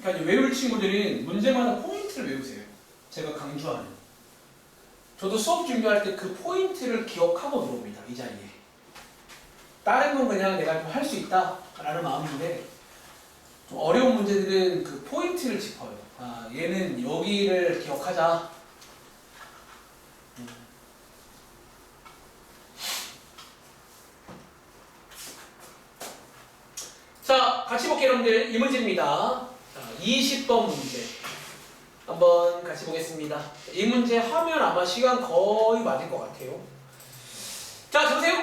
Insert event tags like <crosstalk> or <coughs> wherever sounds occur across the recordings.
그러니까 외울 친구들은 문제마다 포인트를 외우세요. 제가 강조하는. 저도 수업 준비할 때 그 포인트를 기억하고 들어옵니다. 이 자리에. 다른 건 그냥 내가 할 수 있다라는 마음인데 좀 어려운 문제들은 그 포인트를 짚어요. 아, 얘는 여기를 기억하자. 음. 자, 같이 볼게요, 여러분들. 이 문제입니다. 자, 20번 문제. 한번 같이 보겠습니다. 이 문제 하면 아마 시간 거의 맞을 것 같아요. 자, 보세요.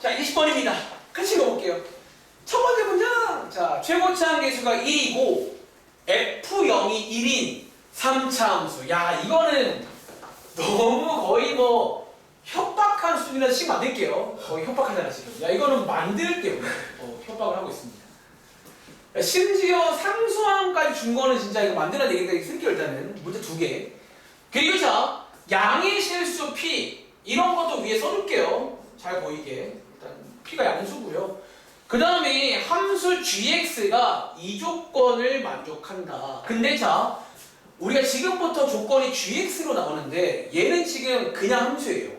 자, 20번입니다. 같이 읽어볼게요. 첫 번째 문장. 자, 최고차항 계수가 2이고 F0이 1인 3차 함수. 야, 이거는 너무 거의 뭐 협박한 수준이라 식 만들게요. 거의 협박하잖아, 지금. 야, 이거는 만들게요. 어, 협박을 하고 있습니다. 야, 심지어 상수함까지 준 거는 진짜 이거 만들어야 되겠다. 쓸게요, 일단은. 문제 두 개. 그리고 자, 양의 실수 P. 이런 것도 위에 써줄게요. 잘 보이게. 일단 P가 양수고요. 그 다음에 함수 gx가 이 조건을 만족한다. 근데 자, 우리가 지금부터 조건이 gx로 나오는데 얘는 지금 그냥 함수예요.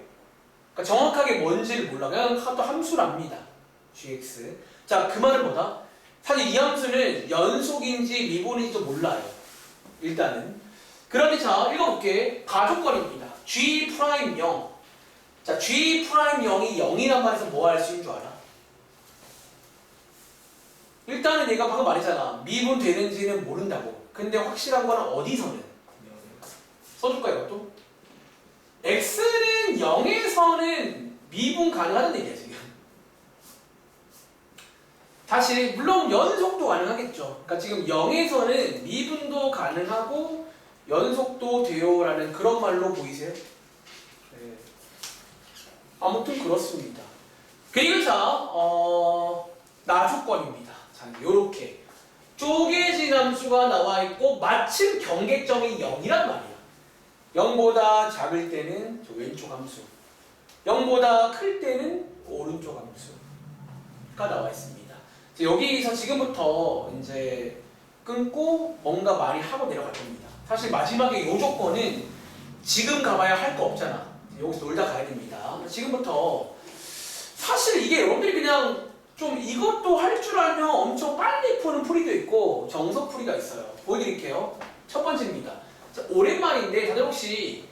그러니까 정확하게 뭔지를 몰라. 그냥 또 함수랍니다. gx. 자, 그 말은 뭐다? 사실 이 함수는 연속인지 미분인지도 몰라요. 일단은. 그런데 자, 읽어볼게. 가조건입니다. g 프라임 0. 자, g 프라임 0이 0이란 말에서 뭐 할 수 있는 줄 알아? 일단은 얘가 방금 말했잖아. 미분 되는지는 모른다고. 근데 확실한 거는 어디서는? 써줄까 이것도? x는 0에서는 미분 가능하다는 얘기야 지금. 다시 물론 연속도 가능하겠죠. 그러니까 지금 0에서는 미분도 가능하고 연속도 돼요라는 그런 말로 보이세요? 네. 아무튼 그렇습니다. 그리고 자, 어, 나주권입니다. 자, 요렇게 쪼개진 함수가 나와 있고 마침 경계점이 0이란 말이야. 0보다 작을 때는 저 왼쪽 함수, 0보다 클 때는 오른쪽 함수가 나와 있습니다. 자, 여기서 지금부터 이제 끊고 뭔가 많이 하고 내려갈 겁니다. 사실 마지막에 요 조건은 지금 가봐야 할 거 없잖아. 여기서 놀다 가야 됩니다. 지금부터 사실 이게 여러분들이 그냥 좀 이것도 할 줄 알면 엄청 빨리 푸는 풀이도 있고 정석 풀이가 있어요. 보여드릴게요. 첫 번째입니다. 자, 오랜만인데 다들 혹시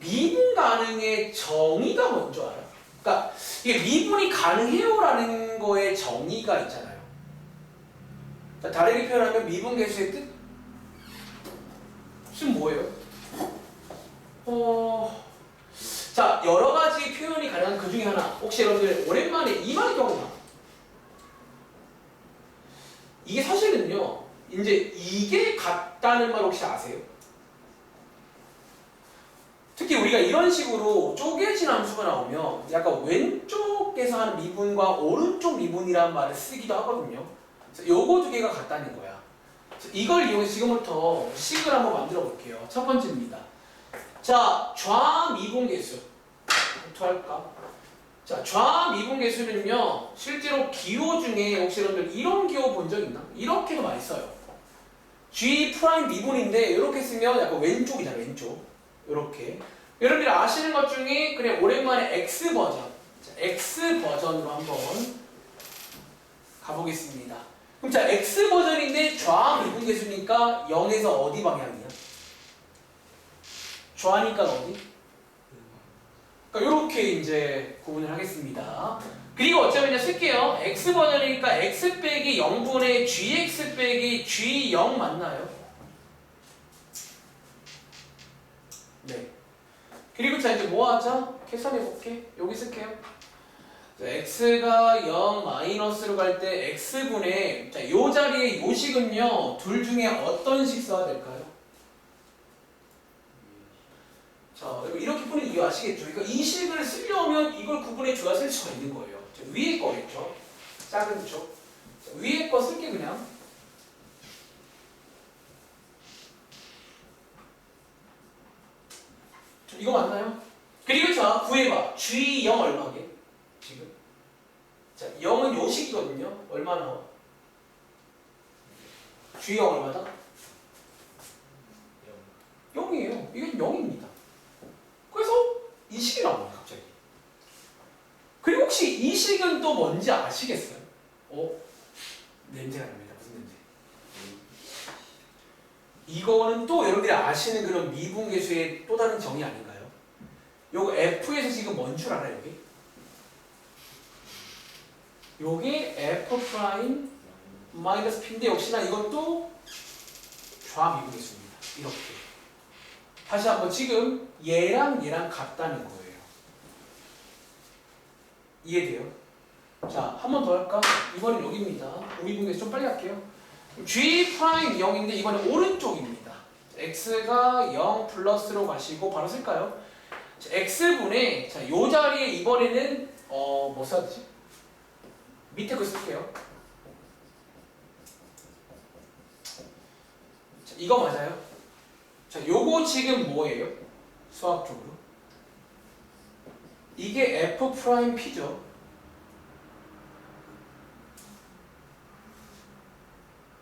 미분 가능의 정의가 뭔지 알아요? 그러니까 이게 미분이 가능해요라는 거에 정의가 있잖아요. 자, 다르게 표현하면 미분 개수의 뜻? 뜻은 뭐예요? 어... 자, 여러 가지 표현이 가능한 그 중에 하나. 혹시 여러분들 오랜만에 이말 기억나? 이게 사실은요, 이제 이게 같다는 말 혹시 아세요? 특히 우리가 이런 식으로 쪼개진 함수가 나오면 약간 왼쪽에서 하는 미분과 오른쪽 미분이라는 말을 쓰기도 하거든요. 요거 두 개가 같다는 거야. 이걸 이용해서 지금부터 식을 한번 만들어 볼게요. 첫 번째입니다. 자, 좌미분 개수. 어떡할까? 자, 좌미분 개수는요, 실제로 기호 중에 혹시 여러분들 이런 기호 본 적 있나? 이렇게도 많이 써요. G 프라임 미분인데, 이렇게 쓰면 약간 왼쪽이잖아, 왼쪽. 이렇게. 여러분들이 아시는 것 중에 그냥 오랜만에 X 버전. 자, X 버전으로 한번 가보겠습니다. 그럼 자, X 버전인데 좌미분 개수니까 0에서 어디 방향이야? 좌니까 어디? 그러니까 이렇게 이제 구분을 하겠습니다. 그리고 어쩌면 이제 쓸게요. x 버전이니까 x 빼기 0분의 gx 빼기 g0 맞나요? 네. 그리고 자 이제 뭐 하자? 계산해 볼게. 여기 쓸게요. 자, x가 0 마이너스로 갈 때 x분의 자, 요 자리에 요 식은요. 둘 중에 어떤 식 써야 될까요? 자, 여러분 이렇게 푸는 이유 아시겠죠? 그러니까 이 식을 쓰려면 이걸 구분해 줘야 쓸 수가 있는 거예요. 자, 위에 거겠죠? 작은 쪽. 자, 위에 거 쓸게 그냥. 자, 이거 맞나요? 그리고 자, 구해봐. G0 얼마게? 지금. 자, 0은 요 식이거든요. 얼마 나와? G0 얼마다? 0이에요. 이게 0입니다. 그래서 이 식이 나와요, 갑자기. 그리고 혹시 이 식은 또 뭔지 아시겠어요? 어? 냄새가 납니다. 무슨 냄새? 이거는 또 여러분들이 아시는 그런 미분계수의 또 다른 정의 아닌가요? 요거 F에서 지금 뭔 줄 알아요, 여기? 요게 F 프라임 마이너스 P인데 역시나 이것도 좌미분계수입니다. 이렇게. 다시 한번 지금 얘랑 얘랑 같다는 거예요. 이해돼요? 자, 한 번 더 할까? 이번엔 여기입니다. 우미분계수 좀 빨리 할게요. G 프라임 0인데 이번엔 오른쪽입니다. x가 0 플러스로 가시고 바로 쓸까요? 자, x분의 자, 요 자리에 이번에는 어, 뭐 써야 되지? 밑에 거 쓸게요. 자, 이거 맞아요? 자, 요거 지금 뭐예요? 수학적으로? 이게 f 프라임 p죠.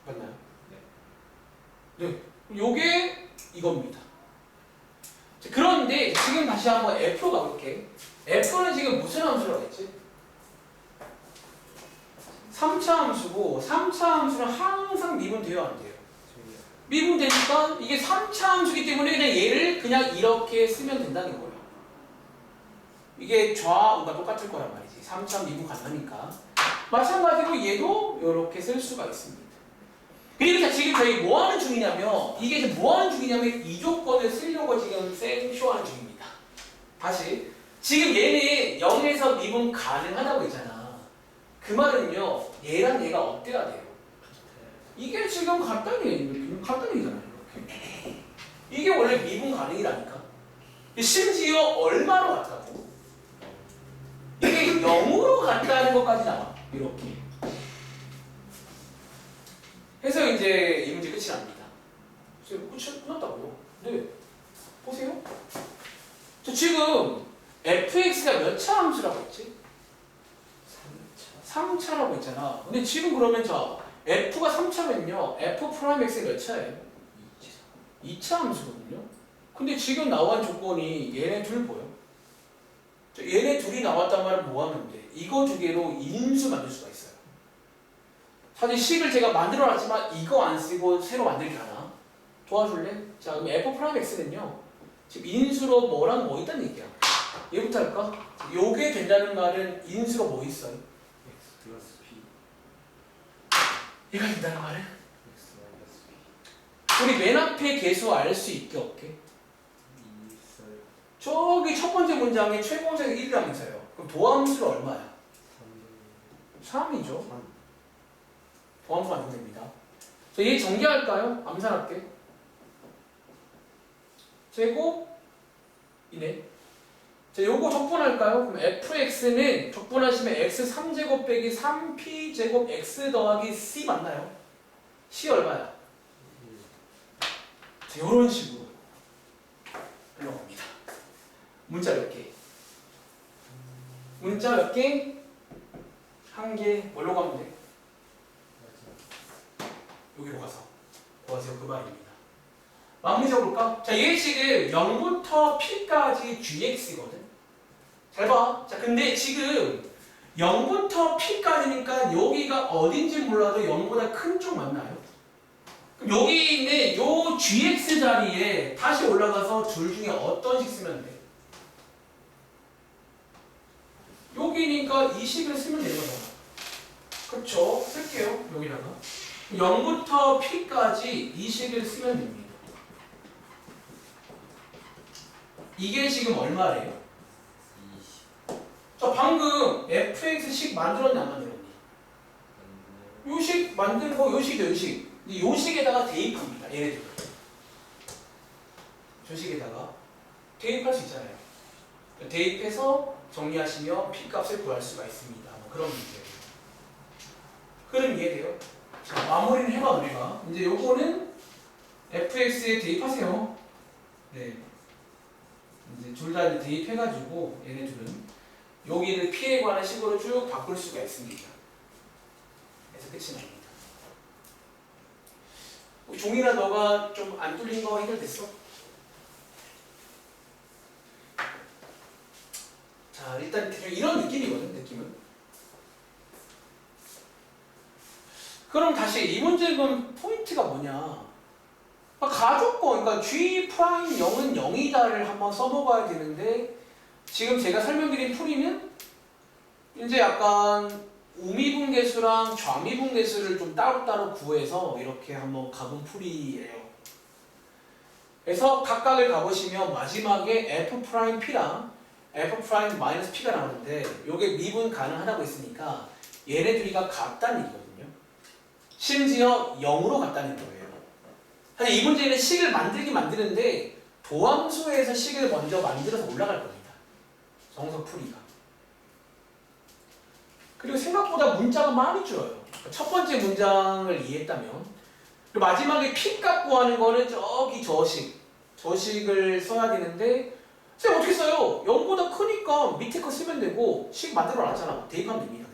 맞나요? 네. 요게 이겁니다. 자, 그런데 지금 다시 한번 F로 가볼게. F는 지금 무슨 함수라고 했지? 3차 함수고 3차 함수는 항상 미분돼요 안 돼요? 미분되니까 이게 3차 함수기 때문에 그냥 얘를 그냥 이렇게 쓰면 된다는 거예요. 이게 좌우가 똑같을 거란 말이지. 3차 미분 가능하니까. 마찬가지로 얘도 이렇게 쓸 수가 있습니다. 자, 지금 저희 뭐 하는 중이냐면 이게 지금 뭐 하는 중이냐면 이 조건을 쓰려고 지금 생쇼하는 중입니다. 다시 지금 얘는 0에서 미분 가능하다고 했잖아. 그 말은요 얘랑 얘가 어때야 돼요? 이게 지금 같다는 얘기예요. 같다는 얘기잖아요. 이렇게. 이게 원래 미분 가능이라니까. 심지어 얼마로 같다고? 이게 0으로 같다는 것까지 나와. 이렇게. 해서 이제 이 문제 끝이 납니다. 지금 끝이 끝났다고요? 네. 보세요. 저 지금 fx가 몇 차 함수라고 했지? 3차라고 했잖아. 근데 지금 그러면 자 f가 3차면요. f 프라임 x가 몇 차예요? 2차 함수거든요. 근데 지금 나온 조건이 얘네 둘 보여? 저 얘네 둘이 나왔단 말은 뭐 하면 돼? 이거 두 개로 인수 만들 수가 있어요. 사실 식을 제가 만들어놨지만 이거 안 쓰고 새로 만들기 하나? 도와줄래? 자 그럼 f 프라임 x는요. 지금 인수로 뭐랑 뭐 있다는 얘기야. 얘부터 할까? 요게 된다는 말은 인수로 뭐 있어요? x 플러스 p 마이너스 p 우리 맨 앞에 계수 알 수 있게 없게? 2 있어요 저기 첫 번째 문장에 최고항자가 1이라면서요. 그럼 도함수가 얼마야? 3 3이죠. 3 도함수 완성됩니다. 자, 얘 정리할까요? 암산할게. 제곱 이네. 자, 요거 적분할까요? 그럼 fx는 적분하시면 x 3제곱 빼기 3p 제곱 x 더하기 c 맞나요? c 얼마야? 자, 요런 식으로 흘러갑니다. 문자 몇 개? 문자 몇 개? 한 개. 뭘로 가면 돼? 여기로 가서 보아세요 그 말입니다. 마무리 적을까? 자, 얘 지금 0부터 p까지 gx거든. 잘 봐. 자, 근데 지금 0부터 p까지니까 여기가 어딘지 몰라도 0보다 큰 쪽 맞나요? 그럼 여기 있는 요 gx 자리에 다시 올라가서 둘 중에 어떤 식 쓰면 돼? 여기니까 이 식을 쓰면 되는 거잖아. 그렇죠? 쓸게요. 여기다가. 0부터 p까지 이 식을 쓰면 됩니다. 이게 지금 얼마래요? 20 자, 방금 fx식 만들었냐 안 만들었니? 요식 만든 거 요식이죠 요식. 요식에다가 대입합니다. 얘네들. 조식에다가 대입할 수 있잖아요. 대입해서 정리하시면 p 값을 구할 수가 있습니다. 뭐 그런 문제예요. 흐름 이해돼요? 자, 마무리를 해봐 우리가. 이제 요거는 fx에 대입하세요. 네. 이제 둘 다 대입해가지고 얘네 둘은 여기를 P에 관한 식으로 쭉 바꿀 수가 있습니다. 그래서 끝이 납니다. 종이나 너가 좀 안 뚫린 거 해결됐어? 자, 일단 대충 이런 느낌이거든, 느낌은. 그럼 다시 이 문제는 포인트가 뭐냐? 아, 가족권, 그러니까 G 프라임 0은 0이다를 한번 써먹어야 되는데 지금 제가 설명드린 풀이는 이제 약간 우미분계수랑 좌미분계수를 좀 따로따로 구해서 이렇게 한번 가본 풀이에요. 그래서 각각을 가보시면 마지막에 f 프라임 p랑 f 프라임 마이너스 p가 나오는데 이게 미분 가능하다고 했으니까 얘네 둘이가 같다는 얘기거든요. 심지어 0으로 같다는 거예요. 사실 이 문제는 식을 만들기 만드는데 도함수에서 식을 먼저 만들어서 올라갈 겁니다. 정석 풀이가. 그리고 생각보다 문자가 많이 줄어요. 첫 번째 문장을 이해했다면 그리고 마지막에 p 값 구하는 거는 저기 저식 저식을 써야 되는데 쌤 어떻게 써요? 0보다 크니까 밑에 거 쓰면 되고 식 만들어 놨잖아. 대입하면 됩니다.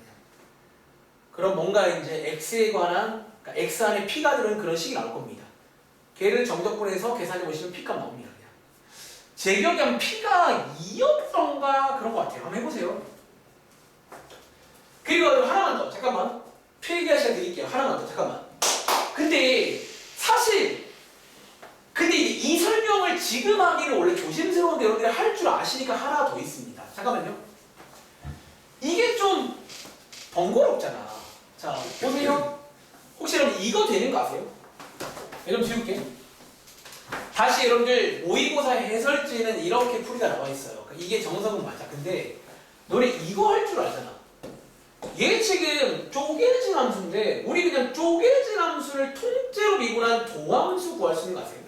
그럼 뭔가 이제 x에 관한 그러니까 x 안에 p가 들어있는 그런 식이 나올 겁니다. 걔를 정적분해서 계산해 보시면 p값 나옵니다. 그냥. 제 기억에 한 p가 2였던가 그런 것 같아요. 한번 해보세요. 그리고 하나만 더 잠깐만 필기하 시간 드릴게요. 하나만 더 잠깐만. 근데 사실 근데 이 설명을 지금 하기는 원래 조심스러운데 여러분들이 할 줄 아시니까 하나 더 있습니다. 잠깐만요. 이게 좀 번거롭잖아. 자, 보세요. 혹시 여러분 이거 되는 거 아세요? 이좀 지울게. 다시 여러분들 모의고사 해설지에는 이렇게 풀이가 나와 있어요. 그러니까 이게 정석은 맞아. 근데 너네 이거 할 줄 알잖아. 얘 지금 쪼개진 함수인데 우리 그냥 쪼개진 함수를 통째로 미분한 도함수 구할 수 있는 거 아세요?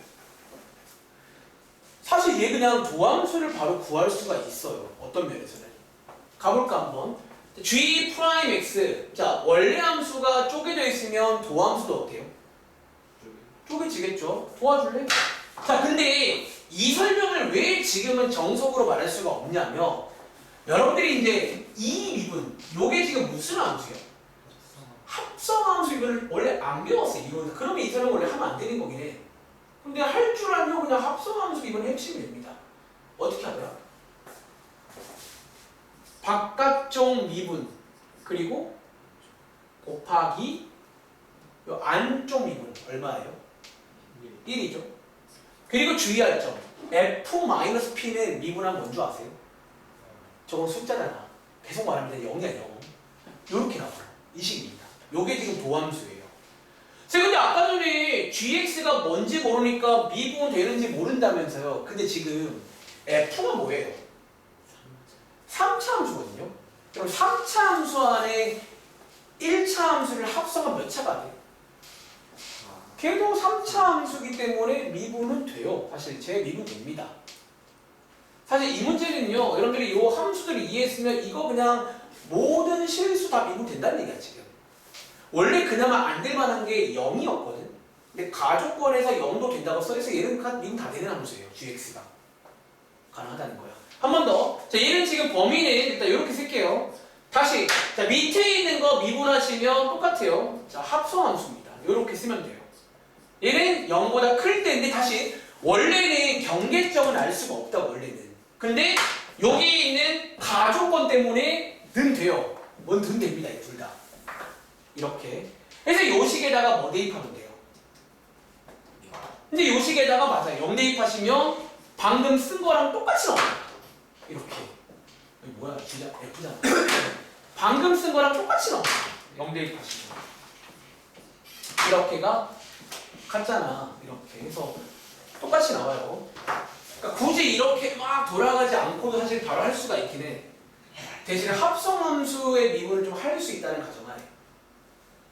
사실 얘 그냥 도함수를 바로 구할 수가 있어요. 어떤 면에서는. 가볼까 한번. g 프라임 x 자 원래 함수가 쪼개져 있으면 도함수도 어때요? 쪼개지겠죠. 도와줄래? 자 근데 이 설명을 왜 지금은 정석으로 말할 수가 없냐면 여러분들이 이제 이 미분 요게 지금 무슨 함수예요? 합성함수 이걸 원래 안 배웠어요 이거 그러면 이 설명 원래 하면 안 되는 거긴 해 근데 할 줄 알면 그냥 합성함수 이건 핵심입니다 어떻게 하더라? 바깥쪽 미분 그리고 곱하기 요 안쪽 미분 얼마예요? 1이죠 그리고 주의할 점. F-p는 미분하면 뭔줄 아세요? 저건 숫자잖아 계속 말하면 0이야 0 요렇게 나와요. 이 식입니다. 요게 지금 도함수예요. 자 근데 아까 전에 gx가 뭔지 모르니까 미분 되는지 모른다면서요. 근데 지금 f가 뭐예요? 3차 함수거든요. 그럼 3차 함수 안에 1차 함수를 합성하면 몇 차가 돼요? 걔도 3차 함수기 때문에 미분은 돼요. 사실 제 미분 됩니다. 사실 이 문제는요 여러분들이 이 함수들을 이해했으면 이거 그냥 모든 실수 다 미분 된다는 얘기야 지금. 원래 그나마 안 될 만한 게 0이었거든? 근데 가족권에서 0도 된다고 써있어 얘는 가- 미분 다 되는 함수예요 gx가. 가능하다는 거야. 한 번 더. 자 얘는 지금 범위는 일단 이렇게 쓸게요. 다시. 자 밑에 있는 거 미분하시면 똑같아요. 자 합성함수입니다. 이렇게 쓰면 돼요 얘는 0보다 클 때인데 다시 원래는 경계점은 알 수가 없다 원래는. 근데 여기 있는 가족권 때문에 는 돼요. 뭔든 됩니다 이 둘 다. 이렇게. 그래서 요 식에다가 뭐 대입하면 돼요? 근데 요 식에다가 맞아요. 0 대입하시면 방금 쓴 거랑 똑같이 나와요. 이렇게. 뭐야? 진짜 F잖아. 방금 쓴 거랑 똑같이 나와요. 0 대입하시면. 이렇게가 같잖아. 이렇게 해서 똑같이 나와요. 그러니까 굳이 이렇게 막 돌아가지 않고도 사실 바로 할 수가 있긴 해. 대신에 합성함수의 미분을 좀 할 수 있다는 가정하에.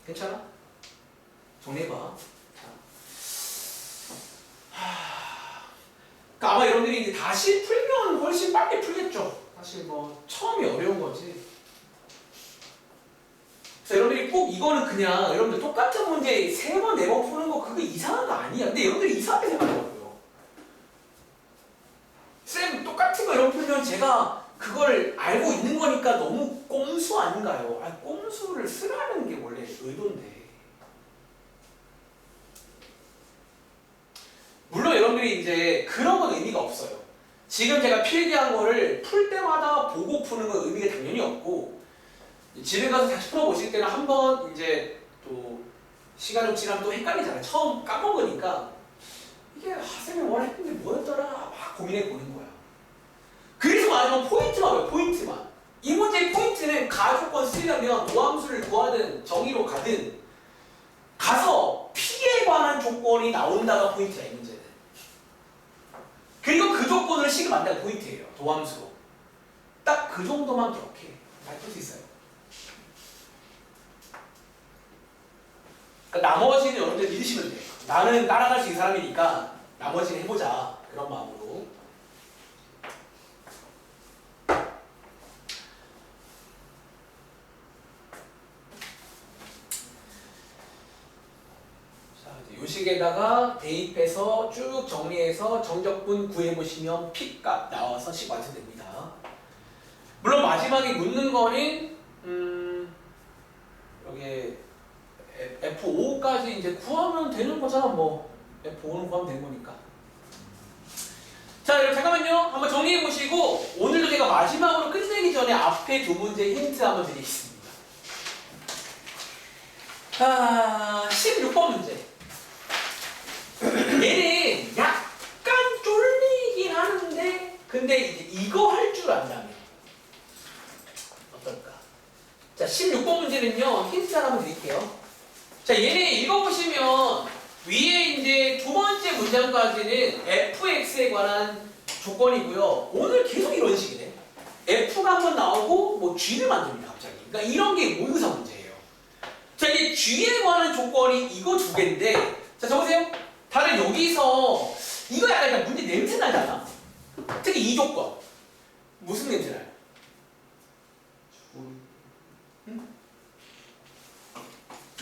괜찮아? 정리해봐. 그러니까 아마 여러분들이 이제 다시 풀면 훨씬 빨리 풀겠죠. 사실 뭐 처음이 어려운 거지 그래서 여러분들이 꼭 이거는 그냥 여러분들 똑같은 문제 세 번, 네 번 푸는 거 그거 이상한 거 아니야. 근데 여러분들이 이상하게 생각하더라고요. 쌤 똑같은 거 이런 풀면 제가 그걸 알고 있는 거니까 너무 꼼수 아닌가요? 아 꼼수를 쓰라는 게 원래 의도인데. 물론 여러분들이 이제 그런 건 의미가 없어요. 지금 제가 필기한 거를 풀 때마다 보고 푸는 건 의미가 당연히 없고 집에 가서 다시 풀어보실 때는 한 번 이제 또 시간 좀 지나면 또 헷갈리잖아요. 처음 까먹으니까 이게 아, 쌤이 원했는데 뭐였더라 막 고민해 보는 거야. 그래서 마지막 포인트만 왜 포인트만 이 문제의 포인트는 가조건 쓰려면 도함수를 구하든 정의로 가든 가서 P에 관한 조건이 나온다가 포인트야 이 문제는. 그리고 그 조건을 시급한다가 포인트예요 도함수로. 딱 그 정도만 기억해. 잘 풀 수 있어요. 그러니까 나머지는 여러분들 믿으시면 돼요. 나는 따라갈 수 있는 사람이니까 나머지는 해보자 그런 마음으로. 요식에다가 대입해서 쭉 정리해서 정적분 구해보시면 P값 나와서 식 완성됩니다. 물론 마지막에 묻는 거는 음, 여기 F5까지 이제 구하면 되는 거잖아 뭐. F5는 구하면 되는 거니까. 자 여러분 잠깐만요. 한번 정리해 보시고 오늘도 제가 마지막으로 끝내기 전에 앞에 두 문제 힌트 한번 드리겠습니다. 아 16번 문제. 얘는 약간 쫄리긴 하는데 근데 이제 이거 할 줄 안다면 어떨까? 자 16번 문제는요 힌트 하나 드릴게요 자, 얘네 읽어보시면 위에 이제 두 번째 문장까지는 fx에 관한 조건이고요. 오늘 계속 이런 식이네. f가 한번 나오고 뭐 g를 만듭니다, 갑자기. 그러니까 이런 게 모의고사 문제예요. 자, 이제 g에 관한 조건이 이거 두 개인데, 자, 적으세요. 다들 여기서 이거 약간 문제 냄새 나잖아. 특히 이 조건. 무슨 냄새 나요?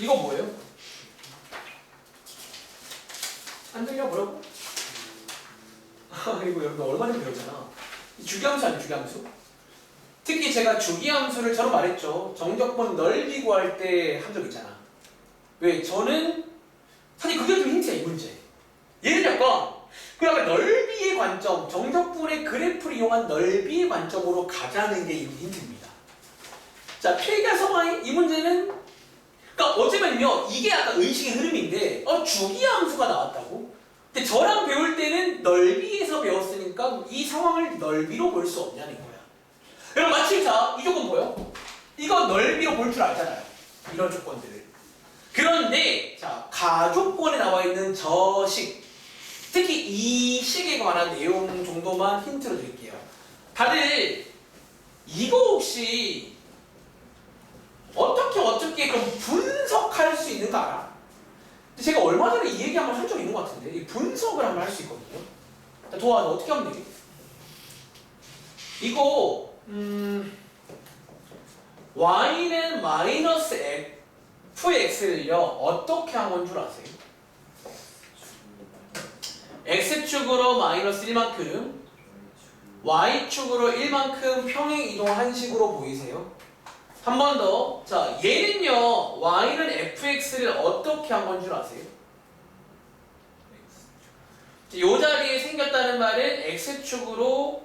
이거 뭐예요? 안 들려 뭐라고? 아 이거 여러분 얼마 전에 배웠잖아. 이 주기함수 아니에요 주기함수? 특히 제가 주기함수를 저는 말했죠. 정적분 넓이 구할 때 한 적 있잖아. 왜? 저는 사실 그게 좀 힌트야 이 문제. 얘는 약간 그 약간 넓이의 관점, 정적분의 그래프를 이용한 넓이의 관점으로 가자는 게 이 힌트입니다. 자, 상황이 이 문제는 어쩌면요 이게 약간 의식의 흐름인데 어 주기함수가 나왔다고? 근데 저랑 배울 때는 넓이에서 배웠으니까 이 상황을 넓이로 볼 수 없냐는 거야. 여러분 마침 자 이 조건 뭐예요? 이거 넓이로 볼 줄 알잖아요. 이런 조건들을. 그런데 자 가조건에 나와 있는 저식 특히 이 식에 관한 내용 정도만 힌트로 드릴게요. 다들 이거 혹시 어떻게 어떻게 그럼 분석할 수 있는 거 알아? 제가 얼마 전에 이 얘기 한번 한적 있는 것 같은데 이 분석을 한번 할 수 있거든요. 자, 도와줘 어떻게 하면 되지? 이거 음 y는 마이너스 fx를요 어떻게 한 건 줄 아세요? x축으로 마이너스 1만큼 y축으로 1만큼 평행 이동한 식으로 보이세요? 한 번 더. 자, 얘는요, y는 fx를 어떻게 한 건 줄 아세요? 이 자리에 생겼다는 말은 x축으로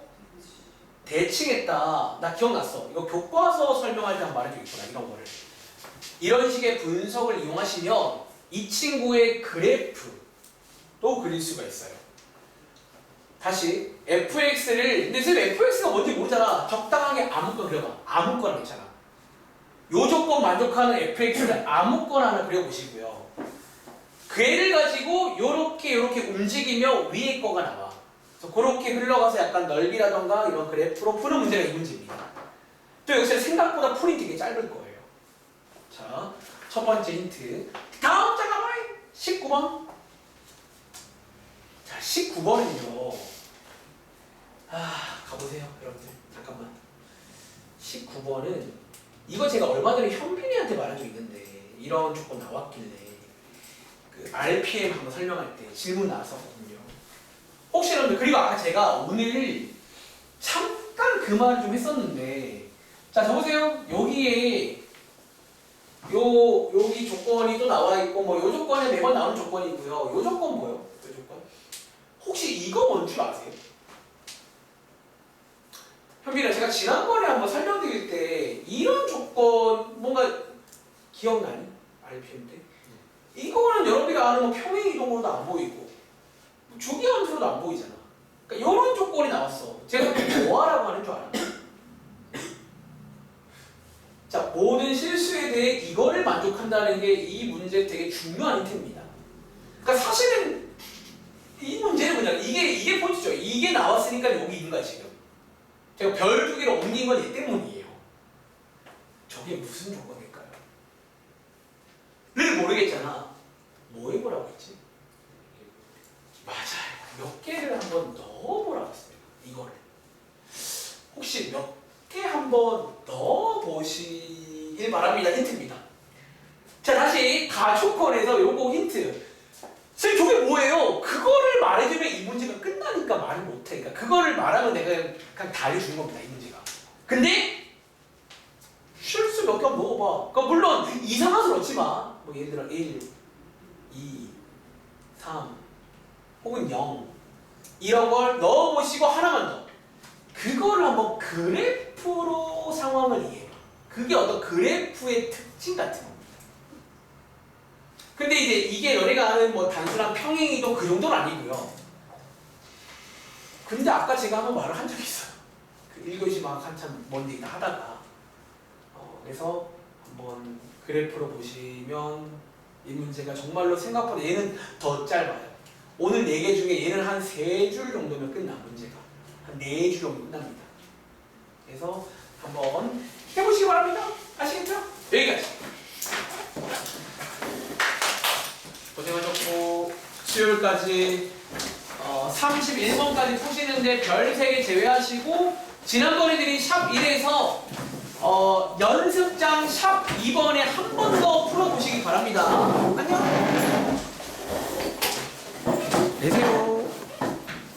대칭했다. 나 기억났어. 이거 교과서 설명할 때 한 번 말해주겠구나, 이런 거를. 이런 식의 분석을 이용하시면 이 친구의 그래프도 그릴 수가 있어요. 다시 fx를 근데 선생님 fx가 뭔지 모르잖아. 적당하게 아무거나 그려봐. 아무거나 괜찮아. 요 조건 만족하는 fx를 아무거나 하나 그려보시고요. 그 애를 가지고 요렇게 요렇게 움직이며 위에 거가 나와. 그래서 그렇게 흘러가서 약간 넓이라던가 이런 그래프로 푸는 문제가 이 문제입니다. 또 여기서 생각보다 풀이 되게 짧을 거예요. 자, 첫 번째 힌트. 다음 잠깐만 19번. 자, 19번은요. 아, 가보세요, 여러분들. 잠깐만. 19번은 이거 제가 얼마 전에 현빈이한테 말한 적 있는데 이런 조건 나왔길래 그 RPM 한번 설명할 때 질문 나왔었거든요. 혹시 여러분들 그리고 아까 제가 오늘 잠깐 그 말을 좀 했었는데 자 적으세요. 여기에 요 여기 조건이 또 나와 있고 뭐 요 조건에 매번 나오는 조건이고요. 요 조건 뭐요? 요 조건? 혹시 이거 뭔 줄 아세요? 현빈아 제가 지난번에 한번 설명드릴 때 이런 조건 뭔가 기억나니? RPM 때? 이거는 여러분이 아는 뭐 평행 이동으로도 안 보이고 뭐 주기 함수로도 안 보이잖아. 그러니까 이런 조건이 나왔어. 제가 <coughs> 뭐하라고 하는 줄 알아? 자 모든 실수에 대해 이거를 만족한다는 게 이 문제 되게 중요한 힌트입니다. 그러니까 사실은 이 문제는 뭐냐 이게 이게 포인트죠. 이게 나왔으니까 여기 있는 거야 지금. 제가 별 두 개를 옮긴 건얘 때문이에요. 저게 무슨 조건일까요? 를 모르겠잖아. 뭐 해보라고 했지? 맞아요. 몇 개를 한번 넣어보라고 했습니다. 이거를. 혹시 몇 개 한번 넣어보시길 바랍니다. 힌트입니다. 자, 다시 가축권에서 요거 힌트. 선생님, 저게 뭐예요? 그거를 말해주면 이 문제가 끝나니까 말을 못해. 그러니까 그거를 말하면 내가 그냥 다 알려주는 겁니다. 이 문제가. 근데 실수 몇개 넣어봐. 그러니까 물론 이상한 수 넣지 마. 뭐 예를 들어 1, 2, 3 혹은 0 이런 걸 넣어보시고 하나만 더. 그거를 한번 그래프로 상황을 이해해봐. 그게 어떤 그래프의 특징 같은 겁니다. 근데 이제 이게 너네가 아는 뭐 단순한 평행이동 그 정도는 아니고요. 근데 아까 제가 한번 말을 한 적이 있어요. 그 1교시 막 한참 먼데 있다 하다가 어, 그래서 한번 그래프로 보시면 이 문제가 정말로 생각보다 얘는 더 짧아요. 오늘 4개 중에 얘는 한 3줄 정도면 끝나 문제가. 한 4줄 정도 끝납니다. 그래서 한번 해보시기 바랍니다. 아시겠죠? 여기까지. 고생하셨고 수요일까지 어, 31번까지 푸시는데 별 3개 제외하시고 지난번에 드린 샵 1에서 어, 연습장 샵 2번에 한 번 더 풀어보시기 바랍니다. 안녕. 내세요.